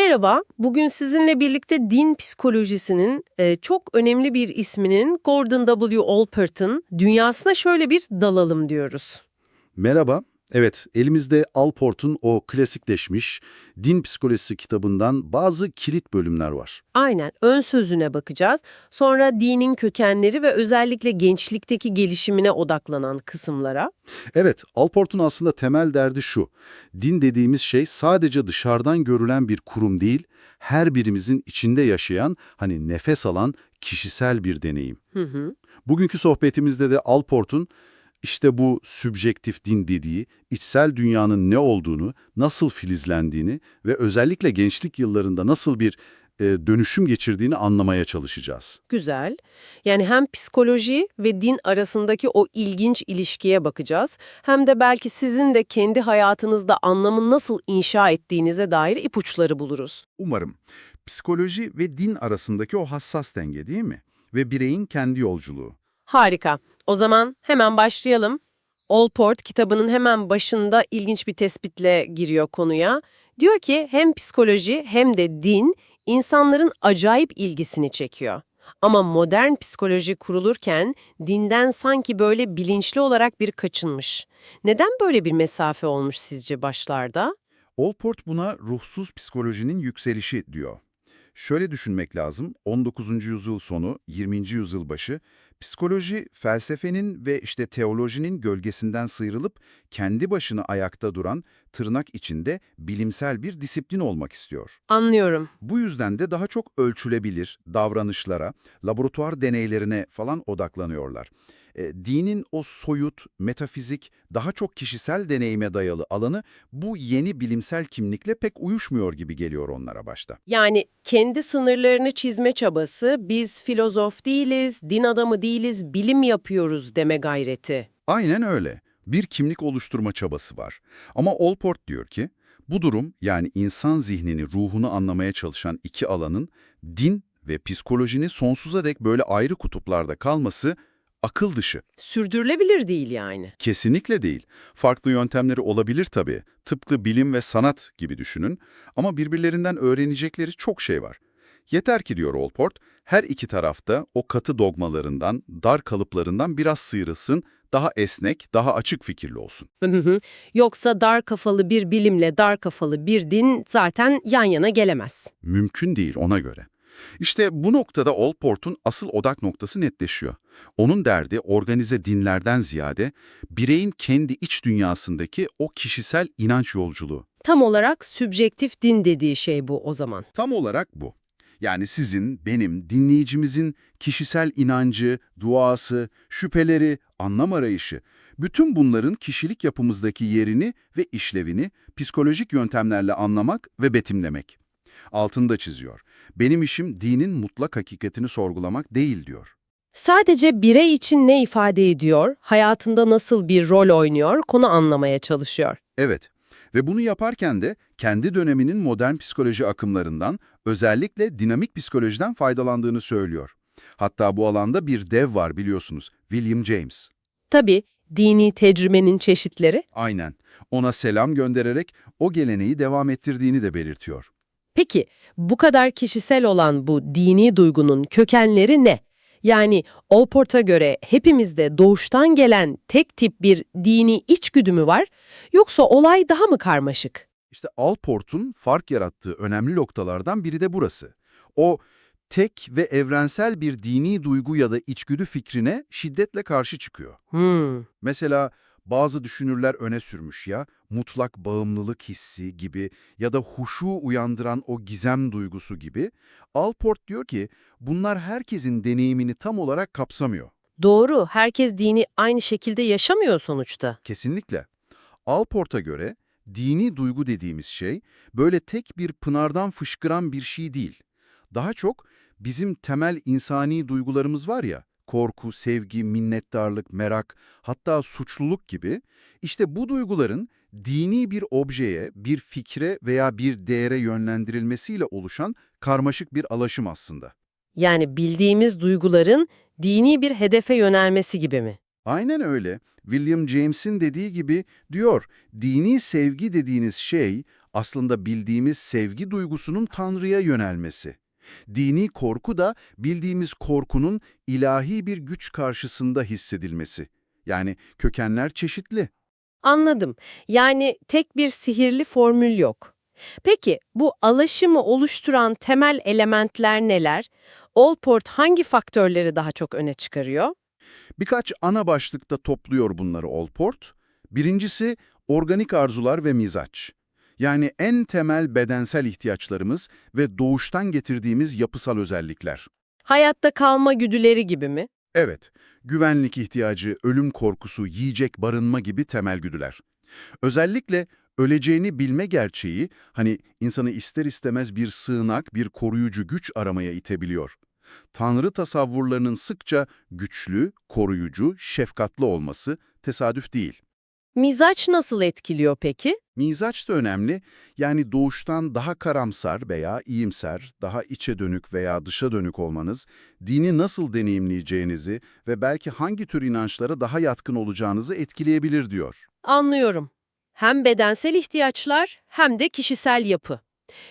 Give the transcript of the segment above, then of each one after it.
Merhaba, bugün sizinle birlikte din psikolojisinin e, çok önemli bir isminin Gordon W. Allport'un dünyasına şöyle bir dalalım diyoruz. Merhaba. Evet, elimizde Alport'un o klasikleşmiş din psikolojisi kitabından bazı kilit bölümler var. Aynen, ön sözüne bakacağız. Sonra dinin kökenleri ve özellikle gençlikteki gelişimine odaklanan kısımlara. Evet, Alport'un aslında temel derdi şu. Din dediğimiz şey sadece dışarıdan görülen bir kurum değil, her birimizin içinde yaşayan, hani nefes alan kişisel bir deneyim. Hı hı. Bugünkü sohbetimizde de Alport'un işte bu sübjektif din dediği, içsel dünyanın ne olduğunu, nasıl filizlendiğini ve özellikle gençlik yıllarında nasıl bir e, dönüşüm geçirdiğini anlamaya çalışacağız. Güzel. Yani hem psikoloji ve din arasındaki o ilginç ilişkiye bakacağız. Hem de belki sizin de kendi hayatınızda anlamı nasıl inşa ettiğinize dair ipuçları buluruz. Umarım. Psikoloji ve din arasındaki o hassas denge değil mi? Ve bireyin kendi yolculuğu. Harika. O zaman hemen başlayalım. Allport kitabının hemen başında ilginç bir tespitle giriyor konuya. Diyor ki hem psikoloji hem de din insanların acayip ilgisini çekiyor. Ama modern psikoloji kurulurken dinden sanki böyle bilinçli olarak bir kaçınmış. Neden böyle bir mesafe olmuş sizce başlarda? Allport buna ruhsuz psikolojinin yükselişi diyor. Şöyle düşünmek lazım, 19. yüzyıl sonu, 20. yüzyıl başı, psikoloji, felsefenin ve işte teolojinin gölgesinden sıyrılıp kendi başına ayakta duran, tırnak içinde bilimsel bir disiplin olmak istiyor. Anlıyorum. Bu yüzden de daha çok ölçülebilir davranışlara, laboratuvar deneylerine falan odaklanıyorlar. E, dinin o soyut, metafizik, daha çok kişisel deneyime dayalı alanı bu yeni bilimsel kimlikle pek uyuşmuyor gibi geliyor onlara başta. Yani kendi sınırlarını çizme çabası, biz filozof değiliz, din adamı değiliz, bilim yapıyoruz deme gayreti. Aynen öyle. Bir kimlik oluşturma çabası var. Ama Allport diyor ki, bu durum yani insan zihnini, ruhunu anlamaya çalışan iki alanın din ve psikolojinin sonsuza dek böyle ayrı kutuplarda kalması akıl dışı. Sürdürülebilir değil yani. Kesinlikle değil. Farklı yöntemleri olabilir tabii. Tıpkı bilim ve sanat gibi düşünün. Ama birbirlerinden öğrenecekleri çok şey var. Yeter ki diyor Allport, her iki tarafta o katı dogmalarından, dar kalıplarından biraz sıyrılsın, daha esnek, daha açık fikirli olsun. Hı hı. Yoksa dar kafalı bir bilimle dar kafalı bir din zaten yan yana gelemez. Mümkün değil ona göre. İşte bu noktada Allport'un asıl odak noktası netleşiyor. Onun derdi organize dinlerden ziyade bireyin kendi iç dünyasındaki o kişisel inanç yolculuğu. Tam olarak sübjektif din dediği şey bu o zaman. Tam olarak bu. Yani sizin, benim, dinleyicimizin kişisel inancı, duası, şüpheleri, anlam arayışı, bütün bunların kişilik yapımızdaki yerini ve işlevini psikolojik yöntemlerle anlamak ve betimlemek. Altında çiziyor. Benim işim dinin mutlak hakikatini sorgulamak değil diyor. Sadece birey için ne ifade ediyor, hayatında nasıl bir rol oynuyor, konu anlamaya çalışıyor. Evet ve bunu yaparken de kendi döneminin modern psikoloji akımlarından, özellikle dinamik psikolojiden faydalandığını söylüyor. Hatta bu alanda bir dev var biliyorsunuz, William James. Tabii dini tecrübenin çeşitleri. Aynen. Ona selam göndererek o geleneği devam ettirdiğini de belirtiyor. Peki bu kadar kişisel olan bu dini duygunun kökenleri ne? Yani Allport'a göre hepimizde doğuştan gelen tek tip bir dini içgüdü mü var yoksa olay daha mı karmaşık? İşte Alport'un fark yarattığı önemli noktalardan biri de burası. O tek ve evrensel bir dini duygu ya da içgüdü fikrine şiddetle karşı çıkıyor. Hmm, Mesela bazı düşünürler öne sürmüş ya, mutlak bağımlılık hissi gibi ya da huşu uyandıran o gizem duygusu gibi. Alport diyor ki bunlar herkesin deneyimini tam olarak kapsamıyor. doğru herkes dini aynı şekilde yaşamıyor sonuçta. Kesinlikle. Alport'a göre dini duygu dediğimiz şey böyle tek bir pınardan fışkıran bir şey değil. Daha çok bizim temel insani duygularımız var ya, korku, sevgi, minnettarlık, merak, hatta suçluluk gibi, işte bu duyguların dini bir objeye, bir fikre veya bir değere yönlendirilmesiyle oluşan karmaşık bir alaşım aslında. Yani bildiğimiz duyguların dini bir hedefe yönelmesi gibi mi? Aynen öyle. William James'in dediği gibi diyor, dini sevgi dediğiniz şey aslında bildiğimiz sevgi duygusunun Tanrı'ya yönelmesi. Dini korku da bildiğimiz korkunun ilahi bir güç karşısında hissedilmesi. Yani kökenler çeşitli. Anladım. Yani tek bir sihirli formül yok. Peki bu alaşımı oluşturan temel elementler neler? Allport hangi faktörleri daha çok öne çıkarıyor? Birkaç ana başlıkta topluyor bunları Allport. Birincisi organik arzular ve mizaç. Yani en temel bedensel ihtiyaçlarımız ve doğuştan getirdiğimiz yapısal özellikler. Hayatta kalma güdüleri gibi mi? Evet, güvenlik ihtiyacı, ölüm korkusu, yiyecek, barınma gibi temel güdüler. Özellikle öleceğini bilme gerçeği, hani insanı ister istemez bir sığınak, bir koruyucu güç aramaya itebiliyor. Tanrı tasavvurlarının sıkça güçlü, koruyucu, şefkatli olması tesadüf değil. Mizaç nasıl etkiliyor peki? Mizaç da önemli, yani doğuştan daha karamsar veya iyimser, daha içe dönük veya dışa dönük olmanız, dini nasıl deneyimleyeceğinizi ve belki hangi tür inançlara daha yatkın olacağınızı etkileyebilir diyor. Anlıyorum. Hem bedensel ihtiyaçlar hem de kişisel yapı.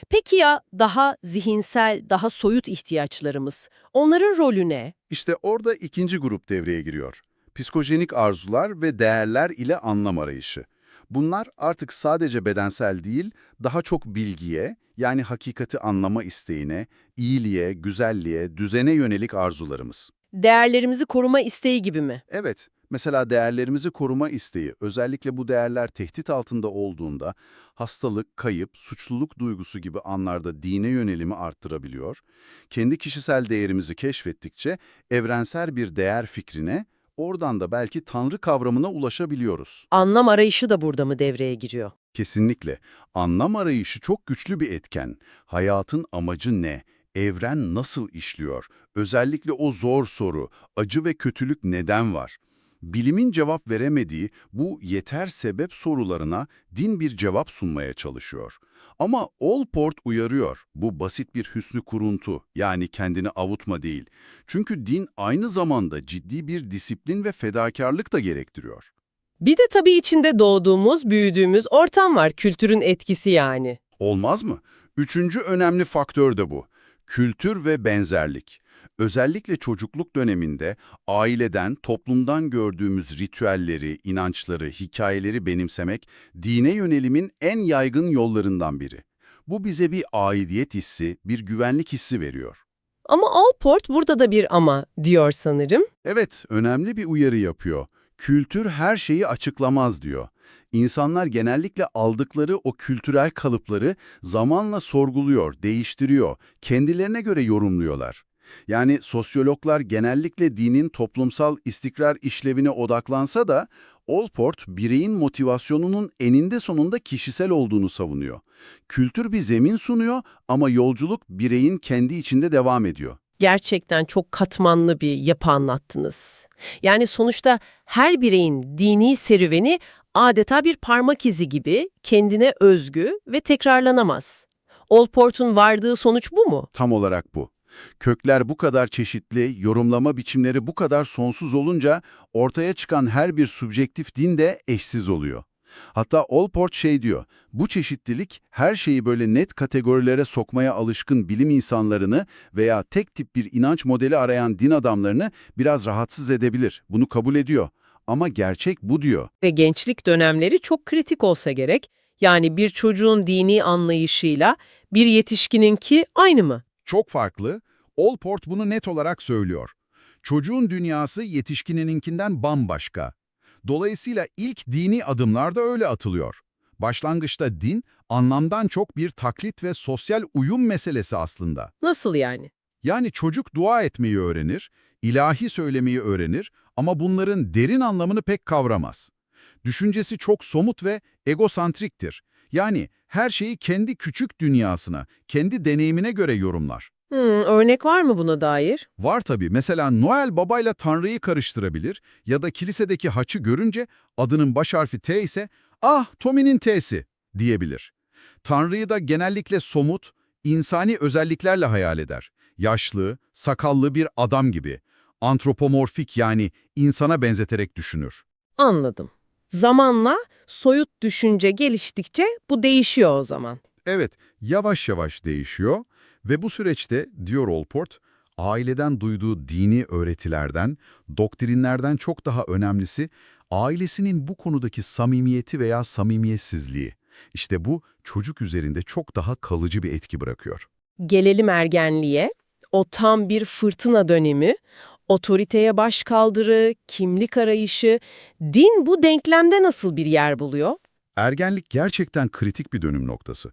Peki ya daha zihinsel, daha soyut ihtiyaçlarımız? Onların rolü ne? İşte orada ikinci grup devreye giriyor. Psikojenik arzular ve değerler ile anlam arayışı. Bunlar artık sadece bedensel değil, daha çok bilgiye, yani hakikati anlama isteğine, iyiliğe, güzelliğe, düzene yönelik arzularımız. Değerlerimizi koruma isteği gibi mi? Evet, mesela değerlerimizi koruma isteği, özellikle bu değerler tehdit altında olduğunda hastalık, kayıp, suçluluk duygusu gibi anlarda dine yönelimi arttırabiliyor. Kendi kişisel değerimizi keşfettikçe evrensel bir değer fikrine, oradan da belki Tanrı kavramına ulaşabiliyoruz. Anlam arayışı da burada mı devreye giriyor? Kesinlikle. Anlam arayışı çok güçlü bir etken. Hayatın amacı ne? Evren nasıl işliyor? Özellikle o zor soru, acı ve kötülük neden var? Bilimin cevap veremediği bu yeter sebep sorularına din bir cevap sunmaya çalışıyor. Ama Allport uyarıyor, bu basit bir hüsnü kuruntu, yani kendini avutma değil. Çünkü din aynı zamanda ciddi bir disiplin ve fedakarlık da gerektiriyor. Bir de tabii içinde doğduğumuz, büyüdüğümüz ortam var, kültürün etkisi yani. Olmaz mı? Üçüncü önemli faktör de bu. Kültür ve benzerlik. Özellikle çocukluk döneminde aileden, toplumdan gördüğümüz ritüelleri, inançları, hikayeleri benimsemek dine yönelimin en yaygın yollarından biri. Bu bize bir aidiyet hissi, bir güvenlik hissi veriyor. Ama Allport burada da bir ama diyor sanırım. Evet, önemli bir uyarı yapıyor. Kültür her şeyi açıklamaz diyor. İnsanlar genellikle aldıkları o kültürel kalıpları zamanla sorguluyor, değiştiriyor, kendilerine göre yorumluyorlar. Yani sosyologlar genellikle dinin toplumsal istikrar işlevine odaklansa da Allport bireyin motivasyonunun eninde sonunda kişisel olduğunu savunuyor. Kültür bir zemin sunuyor ama yolculuk bireyin kendi içinde devam ediyor. Gerçekten çok katmanlı bir yapı anlattınız. Yani sonuçta her bireyin dini serüveni adeta bir parmak izi gibi kendine özgü ve tekrarlanamaz. Allport'un vardığı sonuç bu mu? Tam olarak bu. Kökler bu kadar çeşitli, yorumlama biçimleri bu kadar sonsuz olunca ortaya çıkan her bir subjektif din de eşsiz oluyor. Hatta Allport şey diyor, bu çeşitlilik her şeyi böyle net kategorilere sokmaya alışkın bilim insanlarını veya tek tip bir inanç modeli arayan din adamlarını biraz rahatsız edebilir. Bunu kabul ediyor. Ama gerçek bu diyor. Ve gençlik dönemleri çok kritik olsa gerek. Yani bir çocuğun dini anlayışıyla bir yetişkininki aynı mı? Çok farklı. Allport bunu net olarak söylüyor. Çocuğun dünyası yetişkinininkinden bambaşka. Dolayısıyla ilk dini adımlar da öyle atılıyor. Başlangıçta din, anlamdan çok bir taklit ve sosyal uyum meselesi aslında. Nasıl yani? Yani çocuk dua etmeyi öğrenir, ilahi söylemeyi öğrenir ama bunların derin anlamını pek kavramaz. Düşüncesi çok somut ve egosantriktir. Yani her şeyi kendi küçük dünyasına, kendi deneyimine göre yorumlar. Hmm, örnek var mı buna dair? Var tabii. Mesela Noel babayla Tanrı'yı karıştırabilir ya da kilisedeki haçı görünce adının baş harfi T ise ah Tommy'nin T'si diyebilir. Tanrı'yı da genellikle somut, insani özelliklerle hayal eder. Yaşlı, sakallı bir adam gibi. Antropomorfik yani insana benzeterek düşünür. Anladım. Zamanla soyut düşünce geliştikçe bu değişiyor o zaman. Evet, yavaş yavaş değişiyor ve bu süreçte, diyor Allport, aileden duyduğu dini öğretilerden, doktrinlerden çok daha önemlisi, ailesinin bu konudaki samimiyeti veya samimiyetsizliği. İşte bu çocuk üzerinde çok daha kalıcı bir etki bırakıyor. Gelelim ergenliğe. O tam bir fırtına dönemi. Otoriteye başkaldırı, kimlik arayışı. Din bu denklemde nasıl bir yer buluyor? Ergenlik gerçekten kritik bir dönüm noktası.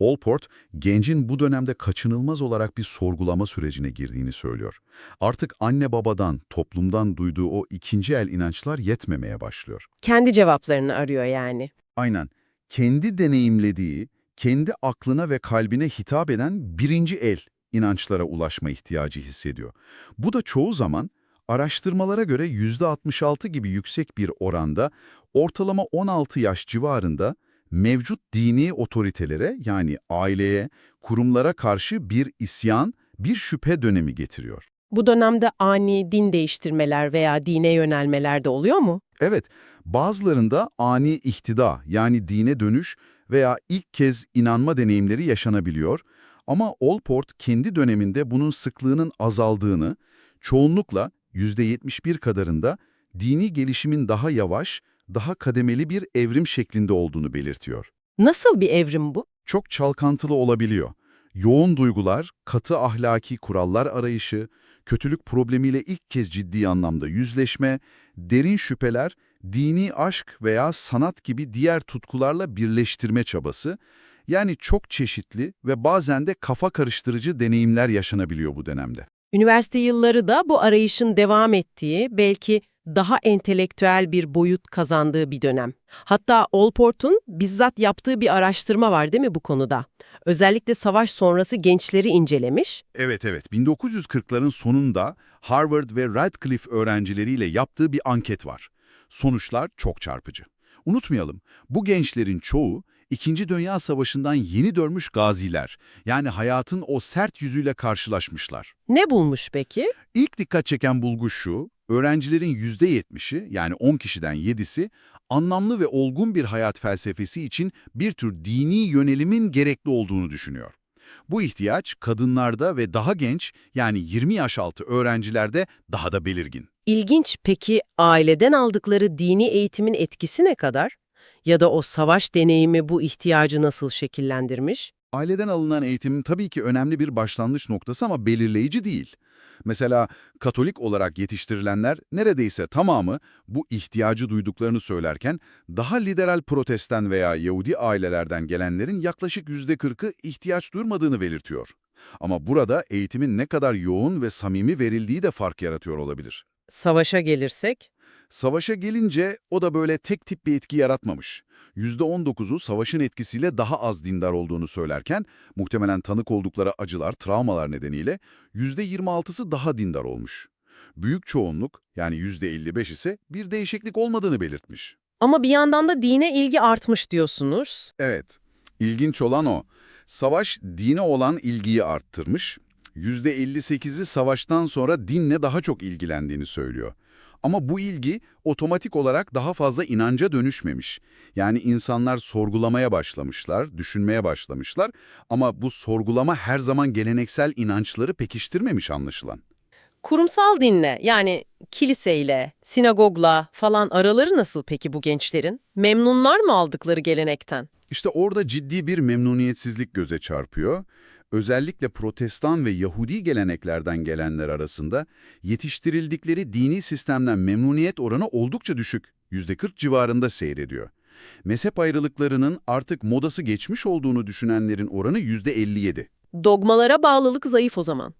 Allport, gencin bu dönemde kaçınılmaz olarak bir sorgulama sürecine girdiğini söylüyor. Artık anne babadan, toplumdan duyduğu o ikinci el inançlar yetmemeye başlıyor. Kendi cevaplarını arıyor yani. Aynen. Kendi deneyimlediği, kendi aklına ve kalbine hitap eden birinci el inançlara ulaşma ihtiyacı hissediyor. Bu da çoğu zaman araştırmalara göre %66 gibi yüksek bir oranda ortalama 16 yaş civarında mevcut dini otoritelere yani aileye, kurumlara karşı bir isyan, bir şüphe dönemi getiriyor. Bu dönemde ani din değiştirmeler veya dine yönelmeler de oluyor mu? Evet, bazılarında ani ihtida yani dine dönüş veya ilk kez inanma deneyimleri yaşanabiliyor ama Allport kendi döneminde bunun sıklığının azaldığını, çoğunlukla %71 kadarında dini gelişimin daha yavaş, daha kademeli bir evrim şeklinde olduğunu belirtiyor. Nasıl bir evrim bu? Çok çalkantılı olabiliyor. Yoğun duygular, katı ahlaki kurallar arayışı, kötülük problemiyle ilk kez ciddi anlamda yüzleşme, derin şüpheler, dini aşk veya sanat gibi diğer tutkularla birleştirme çabası, yani çok çeşitli ve bazen de kafa karıştırıcı deneyimler yaşanabiliyor bu dönemde. Üniversite yılları da bu arayışın devam ettiği, belki daha entelektüel bir boyut kazandığı bir dönem. Hatta Allport'un bizzat yaptığı bir araştırma var değil mi bu konuda? Özellikle savaş sonrası gençleri incelemiş. Evet evet, 1940'ların sonunda Harvard ve Radcliffe öğrencileriyle yaptığı bir anket var. Sonuçlar çok çarpıcı. Unutmayalım, bu gençlerin çoğu İkinci Dünya Savaşı'ndan yeni dönmüş gaziler, yani hayatın o sert yüzüyle karşılaşmışlar. Ne bulmuş peki? İlk dikkat çeken bulgu şu, öğrencilerin %70'i yani 10 kişiden 7'si anlamlı ve olgun bir hayat felsefesi için bir tür dini yönelimin gerekli olduğunu düşünüyor. Bu ihtiyaç kadınlarda ve daha genç yani 20 yaş altı öğrencilerde daha da belirgin. İlginç peki aileden aldıkları dini eğitimin etkisi ne kadar? Ya da o savaş deneyimi bu ihtiyacı nasıl şekillendirmiş? Aileden alınan eğitimin tabii ki önemli bir başlangıç noktası ama belirleyici değil. Mesela Katolik olarak yetiştirilenler neredeyse tamamı bu ihtiyacı duyduklarını söylerken daha liberal protestan veya Yahudi ailelerden gelenlerin yaklaşık %40'ı ihtiyaç duymadığını belirtiyor. Ama burada eğitimin ne kadar yoğun ve samimi verildiği de fark yaratıyor olabilir. Savaşa gelirsek? Savaşa gelince o da böyle tek tip bir etki yaratmamış. %19'u savaşın etkisiyle daha az dindar olduğunu söylerken, muhtemelen tanık oldukları acılar, travmalar nedeniyle %26'sı daha dindar olmuş. Büyük çoğunluk, yani %55 ise bir değişiklik olmadığını belirtmiş. Ama bir yandan da dine ilgi artmış diyorsunuz. Evet, ilginç olan o. Savaş dine olan ilgiyi arttırmış. %58'i savaştan sonra dinle daha çok ilgilendiğini söylüyor. Ama bu ilgi otomatik olarak daha fazla inanca dönüşmemiş. Yani insanlar sorgulamaya başlamışlar, düşünmeye başlamışlar ama bu sorgulama her zaman geleneksel inançları pekiştirmemiş anlaşılan. Kurumsal dinle yani kiliseyle, sinagogla falan araları nasıl peki bu gençlerin? Memnunlar mı aldıkları gelenekten? İşte orada ciddi bir memnuniyetsizlik göze çarpıyor. Özellikle protestan ve Yahudi geleneklerden gelenler arasında yetiştirildikleri dini sistemden memnuniyet oranı oldukça düşük, %40 civarında seyrediyor. Mezhep ayrılıklarının artık modası geçmiş olduğunu düşünenlerin oranı %57. Dogmalara bağlılık zayıf o zaman.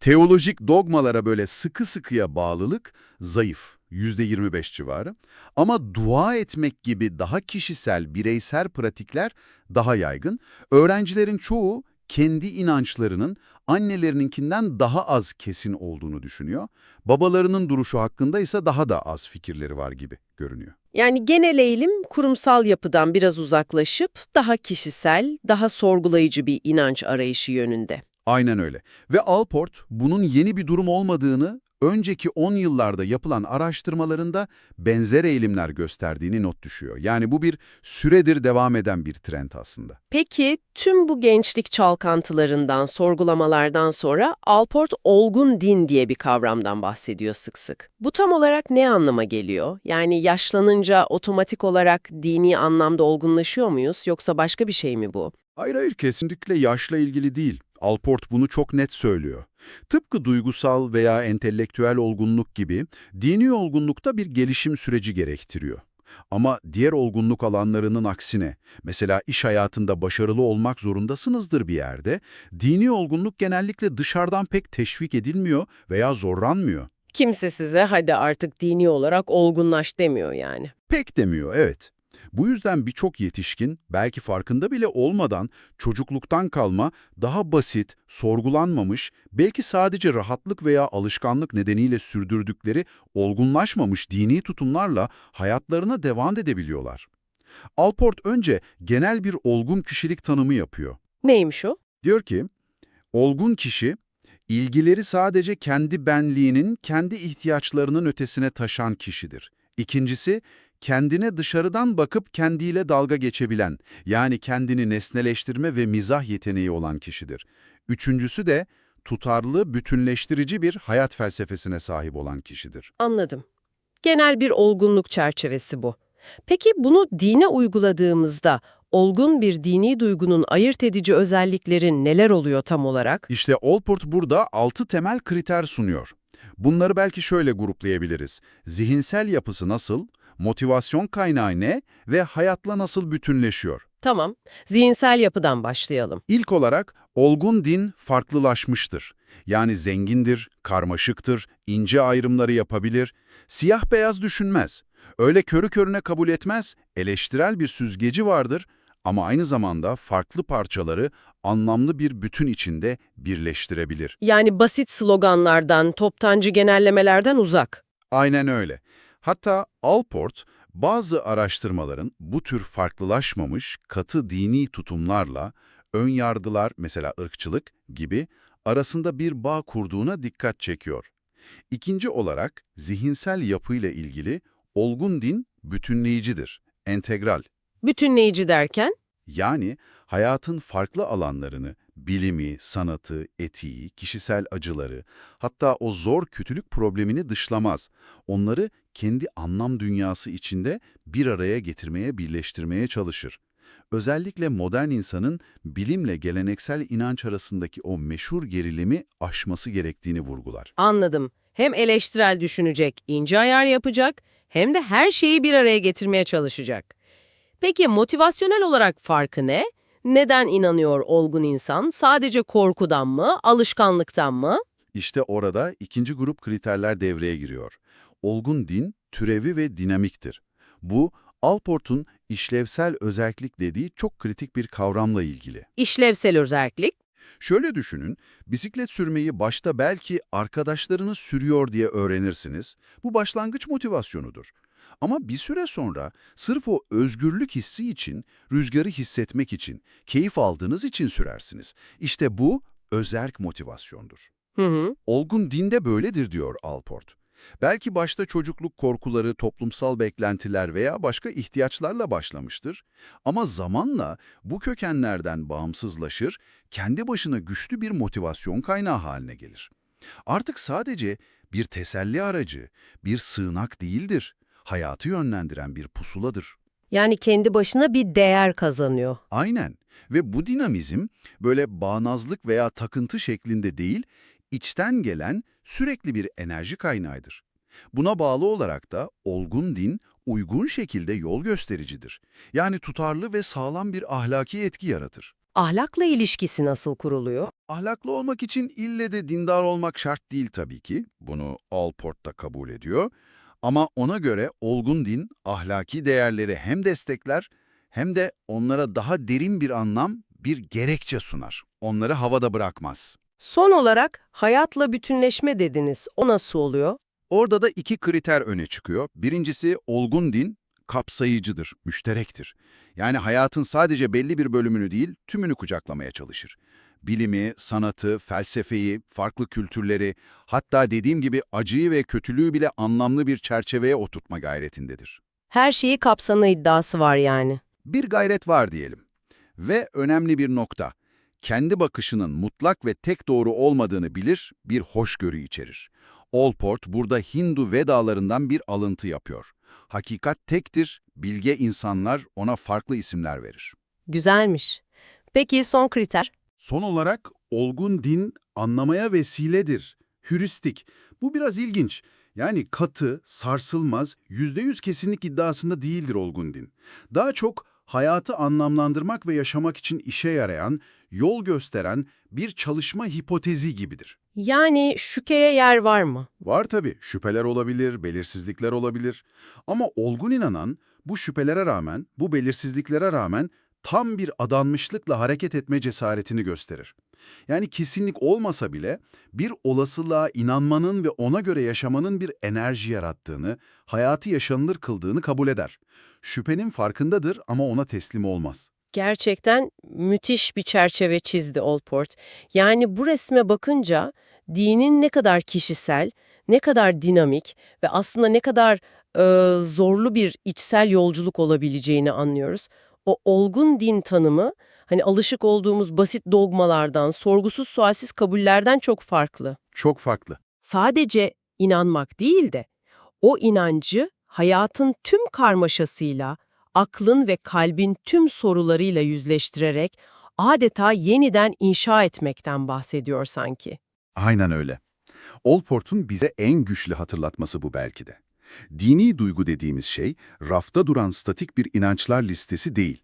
Teolojik dogmalara böyle sıkı sıkıya bağlılık zayıf, %25 civarı. Ama dua etmek gibi daha kişisel, bireysel pratikler daha yaygın. Öğrencilerin çoğu kendi inançlarının annelerininkinden daha az kesin olduğunu düşünüyor. Babalarının duruşu hakkında ise daha da az fikirleri var gibi görünüyor. Yani genel eğilim kurumsal yapıdan biraz uzaklaşıp daha kişisel, daha sorgulayıcı bir inanç arayışı yönünde. Aynen öyle. Ve Alport bunun yeni bir durum olmadığını, önceki 10 yıllarda yapılan araştırmalarında benzer eğilimler gösterdiğini not düşüyor. Yani bu bir süredir devam eden bir trend aslında. Peki tüm bu gençlik çalkantılarından, sorgulamalardan sonra Alport olgun din diye bir kavramdan bahsediyor sık sık. Bu tam olarak ne anlama geliyor? Yani yaşlanınca otomatik olarak dini anlamda olgunlaşıyor muyuz yoksa başka bir şey mi bu? Hayır hayır kesinlikle yaşla ilgili değil. Alport bunu çok net söylüyor. Tıpkı duygusal veya entelektüel olgunluk gibi dini olgunlukta bir gelişim süreci gerektiriyor. Ama diğer olgunluk alanlarının aksine, mesela iş hayatında başarılı olmak zorundasınızdır bir yerde, dini olgunluk genellikle dışarıdan pek teşvik edilmiyor veya zorlanmıyor. Kimse size hadi artık dini olarak olgunlaş demiyor yani. Pek demiyor, evet. Bu yüzden birçok yetişkin, belki farkında bile olmadan çocukluktan kalma, daha basit, sorgulanmamış, belki sadece rahatlık veya alışkanlık nedeniyle sürdürdükleri olgunlaşmamış dini tutumlarla hayatlarına devam edebiliyorlar. Alport önce genel bir olgun kişilik tanımı yapıyor. Neymiş o? Diyor ki, olgun kişi, ilgileri sadece kendi benliğinin, kendi ihtiyaçlarının ötesine taşan kişidir. İkincisi, kendine dışarıdan bakıp kendiyle dalga geçebilen, yani kendini nesneleştirme ve mizah yeteneği olan kişidir. Üçüncüsü de, tutarlı, bütünleştirici bir hayat felsefesine sahip olan kişidir. Anladım. Genel bir olgunluk çerçevesi bu. Peki bunu dine uyguladığımızda olgun bir dini duygunun ayırt edici özellikleri neler oluyor tam olarak? İşte Allport burada altı temel kriter sunuyor. Bunları belki şöyle gruplayabiliriz. Zihinsel yapısı nasıl, motivasyon kaynağı ne ve hayatla nasıl bütünleşiyor? Tamam, zihinsel yapıdan başlayalım. İlk olarak olgun din farklılaşmıştır. Yani zengindir, karmaşıktır, ince ayrımları yapabilir, siyah beyaz düşünmez. Öyle körü körüne kabul etmez, eleştirel bir süzgeci vardır ama aynı zamanda farklı parçaları anlamlı bir bütün içinde birleştirebilir. Yani basit sloganlardan, toptancı genellemelerden uzak. Aynen öyle. Hatta Alport, bazı araştırmaların bu tür farklılaşmamış katı dini tutumlarla ön yargılar, mesela ırkçılık gibi arasında bir bağ kurduğuna dikkat çekiyor. İkinci olarak zihinsel yapıyla ilgili olgun din bütünleyicidir, entegral. Bütünleyici derken? Yani hayatın farklı alanlarını, bilimi, sanatı, etiği, kişisel acıları, hatta o zor kötülük problemini dışlamaz. Onları kendi anlam dünyası içinde bir araya getirmeye, birleştirmeye çalışır. Özellikle modern insanın bilimle geleneksel inanç arasındaki o meşhur gerilimi aşması gerektiğini vurgular. Anladım. Hem eleştirel düşünecek, ince ayar yapacak, hem de her şeyi bir araya getirmeye çalışacak. Peki motivasyonel olarak farkı ne? Neden inanıyor olgun insan? Sadece korkudan mı, alışkanlıktan mı? İşte orada ikinci grup kriterler devreye giriyor. Olgun din, türevi ve dinamiktir. Bu, Alport'un işlevsel özellik dediği çok kritik bir kavramla ilgili. İşlevsel özellik. Şöyle düşünün, bisiklet sürmeyi başta belki arkadaşlarınız sürüyor diye öğrenirsiniz. Bu başlangıç motivasyonudur. Ama bir süre sonra sırf o özgürlük hissi için, rüzgarı hissetmek için, keyif aldığınız için sürersiniz. İşte bu özerk motivasyondur. Hı hı. Olgun dinde böyledir diyor Alport. Belki başta çocukluk korkuları, toplumsal beklentiler veya başka ihtiyaçlarla başlamıştır. Ama zamanla bu kökenlerden bağımsızlaşır, kendi başına güçlü bir motivasyon kaynağı haline gelir. Artık sadece bir teselli aracı, bir sığınak değildir. Hayatı yönlendiren bir pusuladır. Yani kendi başına bir değer kazanıyor. Aynen. Ve bu dinamizm böyle bağnazlık veya takıntı şeklinde değil, içten gelen sürekli bir enerji kaynağıdır. Buna bağlı olarak da olgun din uygun şekilde yol göstericidir. Yani tutarlı ve sağlam bir ahlaki etki yaratır. Ahlakla ilişkisi nasıl kuruluyor? Ahlaklı olmak için ille de dindar olmak şart değil tabii ki. Bunu Allport da kabul ediyor. Ama ona göre olgun din ahlaki değerleri hem destekler hem de onlara daha derin bir anlam, bir gerekçe sunar. Onları havada bırakmaz. Son olarak hayatla bütünleşme dediniz. O nasıl oluyor? Orada da iki kriter öne çıkıyor. Birincisi olgun din kapsayıcıdır, müşterektir. Yani hayatın sadece belli bir bölümünü değil, tümünü kucaklamaya çalışır. Bilimi, sanatı, felsefeyi, farklı kültürleri, hatta dediğim gibi acıyı ve kötülüğü bile anlamlı bir çerçeveye oturtma gayretindedir. Her şeyi kapsama iddiası var yani. Bir gayret var diyelim. Ve önemli bir nokta. Kendi bakışının mutlak ve tek doğru olmadığını bilir, bir hoşgörü içerir. Allport burada Hindu Vedalarından bir alıntı yapıyor. Hakikat tektir, bilge insanlar ona farklı isimler verir. Güzelmiş. Peki son kriter? Son olarak olgun din anlamaya vesiledir. Hüristik. Bu biraz ilginç. Yani katı, sarsılmaz, %100 kesinlik iddiasında değildir olgun din. Daha çok hayatı anlamlandırmak ve yaşamak için işe yarayan, yol gösteren bir çalışma hipotezi gibidir. Yani şükeye yer var mı? Var tabii, şüpheler olabilir, belirsizlikler olabilir. Ama olgun inanan bu şüphelere rağmen, bu belirsizliklere rağmen tam bir adanmışlıkla hareket etme cesaretini gösterir. Yani kesinlik olmasa bile bir olasılığa inanmanın ve ona göre yaşamanın bir enerji yarattığını, hayatı yaşanılır kıldığını kabul eder. Şüphenin farkındadır ama ona teslim olmaz. Gerçekten müthiş bir çerçeve çizdi Allport. Yani bu resme bakınca dinin ne kadar kişisel, ne kadar dinamik ve aslında ne kadar e, zorlu bir içsel yolculuk olabileceğini anlıyoruz. O olgun din tanımı hani alışık olduğumuz basit dogmalardan, sorgusuz sualsiz kabullerden çok farklı. Çok farklı. Sadece inanmak değil de o inancı hayatın tüm karmaşasıyla, aklın ve kalbin tüm sorularıyla yüzleştirerek adeta yeniden inşa etmekten bahsediyor sanki. Aynen öyle. Allport'un bize en güçlü hatırlatması bu belki de. Dini duygu dediğimiz şey, rafta duran statik bir inançlar listesi değil.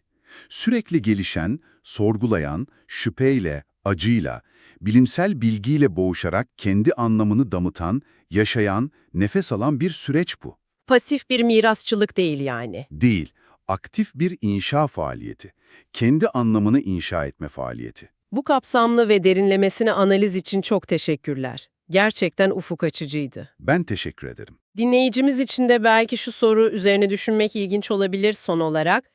Sürekli gelişen, sorgulayan, şüpheyle, acıyla, bilimsel bilgiyle boğuşarak kendi anlamını damıtan, yaşayan, nefes alan bir süreç bu. Pasif bir mirasçılık değil yani. Değil, aktif bir inşa faaliyeti. Kendi anlamını inşa etme faaliyeti. Bu kapsamlı ve derinlemesine analiz için çok teşekkürler. Gerçekten ufuk açıcıydı. Ben teşekkür ederim. Dinleyicimiz için de belki şu soru üzerine düşünmek ilginç olabilir son olarak.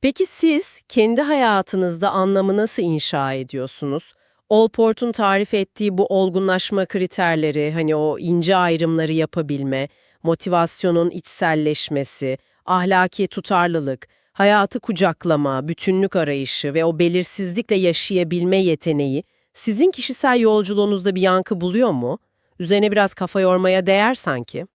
Peki siz kendi hayatınızda anlamı nasıl inşa ediyorsunuz? Allport'un tarif ettiği bu olgunlaşma kriterleri, hani o ince ayrımları yapabilme, motivasyonun içselleşmesi, ahlaki tutarlılık, hayatı kucaklama, bütünlük arayışı ve o belirsizlikle yaşayabilme yeteneği sizin kişisel yolculuğunuzda bir yankı buluyor mu? Üzerine biraz kafa yormaya değer sanki.